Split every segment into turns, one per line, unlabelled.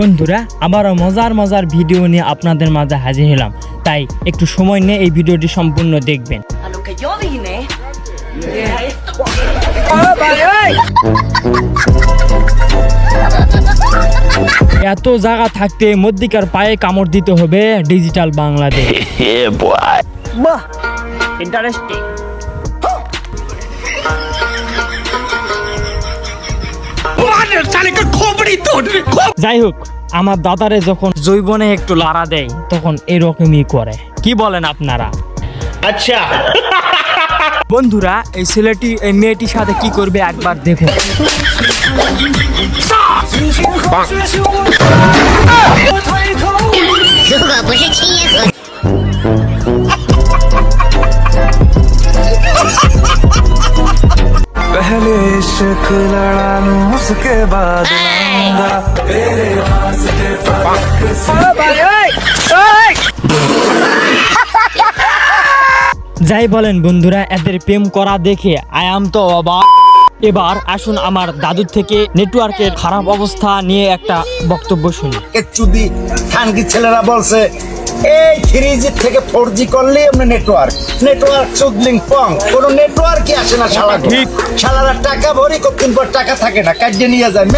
বন্ধুরা আবারও মজার মজার ভিডিও নিয়ে আপনাদের মাঝে হাজির হলাম। তাই একটু সময় নিয়ে এই ভিডিওটি সম্পূর্ণ দেখবেন. এত জায়গা থাকতে মধ্যিকার পায়ে কামড় দিতে হবে ডিজিটাল বাংলাদেশ। বাহ ইন্টারেস্টিং যাই হোক আমার দাদারে যখন জৈবনে একটু লাড়া দেয় তখন এরকমই করে। কি বলেন আপনারা?
আচ্ছা।
বন্ধুরা এই ছেলেটি এই মেয়েটির সাথে কি করবে একবার দেখুন
বসেছি। इश्क लड़ा लूं उसके बाद लाऊंगा तेरे वास्ते फर्क से
যাই বলেন বন্ধুরা এদের প্রেম করা দেখে আয়াম তো অবাক এবার আসুন আমার দাদুর থেকে নেটওয়ার্কের খারাপ অবস্থা নিয়ে একটা বক্তব্য শুনি
চুদি খানকি ছেলেরা বলছে এই থ্রি জি থেকে ফোর জি করলে এমনি নেটওয়ার্ক নেটওয়ার্ক চুদলিং পং। কোন নেটওয়ার্কই আসে না শালা
ঠিক।
শালারা টাকা ভরি কতদিন পর টাকা থাকে না? কাটিয়ে নিয়ে যায়।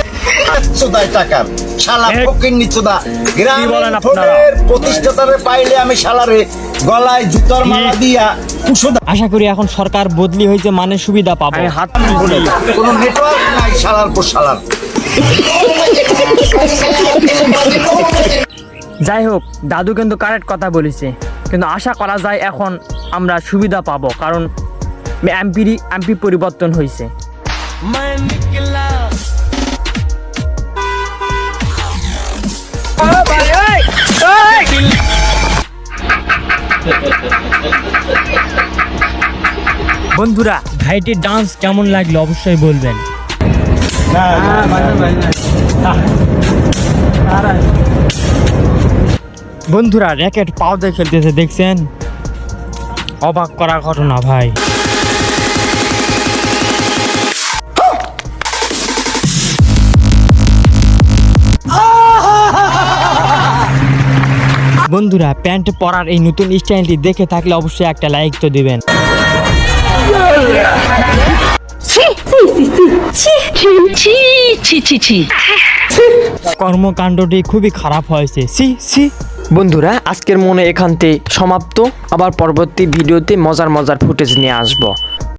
চোদায় টাকার শালা
এক।
ফকির নিচোদা।
বলেন
গ্রামের
আপনারা?
ফোনের প্রতিষ্ঠাতারে পাইলে আমি শালারে গলায় জুতোর মালা দিয়া
আশা করি এখন সরকার বদলি হয়েছে মানে সুবিধা পাবো। হাত
কোন নেটওয়ার্ক নাই শালার পর শালার।
যাই হোক দাদু কিন্তু কারেক্ট কথা বলেছে কিন্তু আশা করা যায় এখন আমরা সুবিধা পাবো কারণ এমপিরই এমপি পরিবর্তন হয়েছে বন্ধুরা ভাইটির ডান্স কেমন লাগল অবশ্যই বলবেন না না না না বন্ধুরা র্যাকেট পাও দিয়ে খেলতেছে দেখছেন অবাক করা ঘটনা ভাই বন্ধুরা প্যান্ট পরার এই নতুন স্টাইলটি দেখে থাকলে অবশ্যই একটা লাইক তো দিবেন কর্মকাণ্ডটি খুবই খারাপ হয়েছে সি সি
বন্ধুরা আজকের মনে এখানতে সমাপ্ত। আবার পরবর্তী ভিডিওতে মজার মজার ফুটেজ নিয়ে আসব।